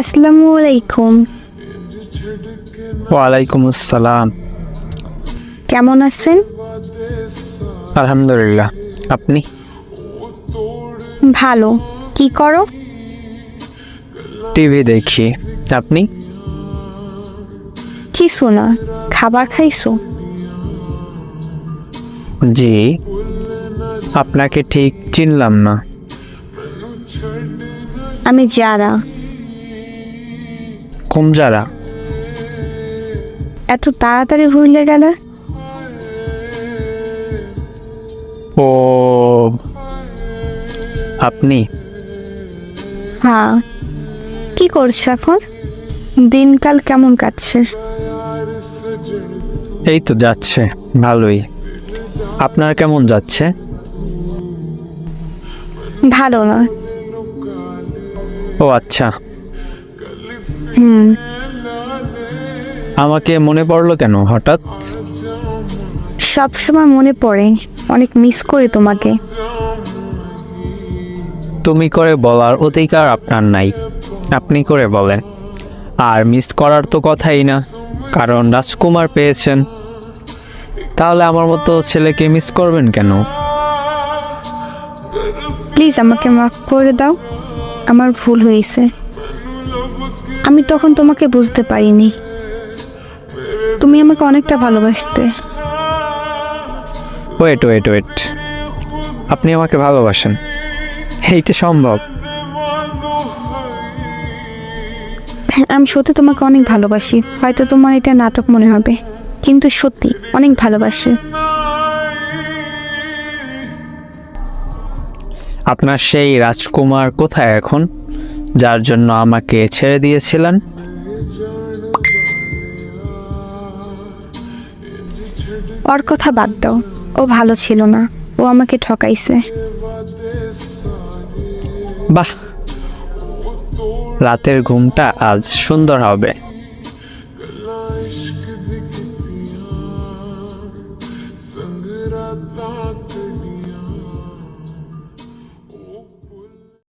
আসসালামু আলাইকুম ওয়ালাইকুম আসসালাম কেমন আছেন? আলহামদুলিল্লাহ। আপনি? ভালো। কি করো? টিভি দেখি। আপনি? কিছু না খাবার খাইছো? জি। আপনাকে ঠিক চিনলাম না। আমি যারা। কোন যারা? এত তাড়াতাড়ি ভুলে গেলে? ও আপনি? হ্যাঁ। কি করছ এখন? দিনকাল কেমন কাটছে? এই তো যাচ্ছে ভালোই। আপনার কেমন যাচ্ছে? ভালো না ও আচ্ছা। হুম। আমাকে মনে পড়ল কেন হঠাৎ? সব সময় মনে পড়ে অনেক মিস করি তোমাকে। তুমি করে বলার অধিকার আপনার নাই আপনি করে বলেন। আর মিস করার তো কথাই না কারণ রাজকুমার পেয়েছেন। তাহলে আমার মতো ছেলেকে মিস করবেন কেন? প্লিজ আমাকে মাফ করে দাও। আমার ভুল হয়েছে। আমি তখন তোমাকে বুঝতে পারিনি। তুমি আমাকে অনেকটা ভালোবাসতে। ওয়েট ওয়েট ওয়েট আপনি আমাকে ভালোবাসেন। এইটা সম্ভব। আমি সত্যি তোমাকে অনেক ভালোবাসি। হয়তো তোমার এটা নাটক মনে হবে। কিন্তু সত্যি অনেক ভালোবাসি। আপনার সেই রাজকুমার কোথায় এখন যার জন্য আমাকে ছেড়ে দিয়েছিলেন? ওর কথা বাদ দাও। ও ভালো ছিল না। ও আমাকে ঠকাইছে। বাহ! রাতের ঘুমটা আজ সুন্দর হবে।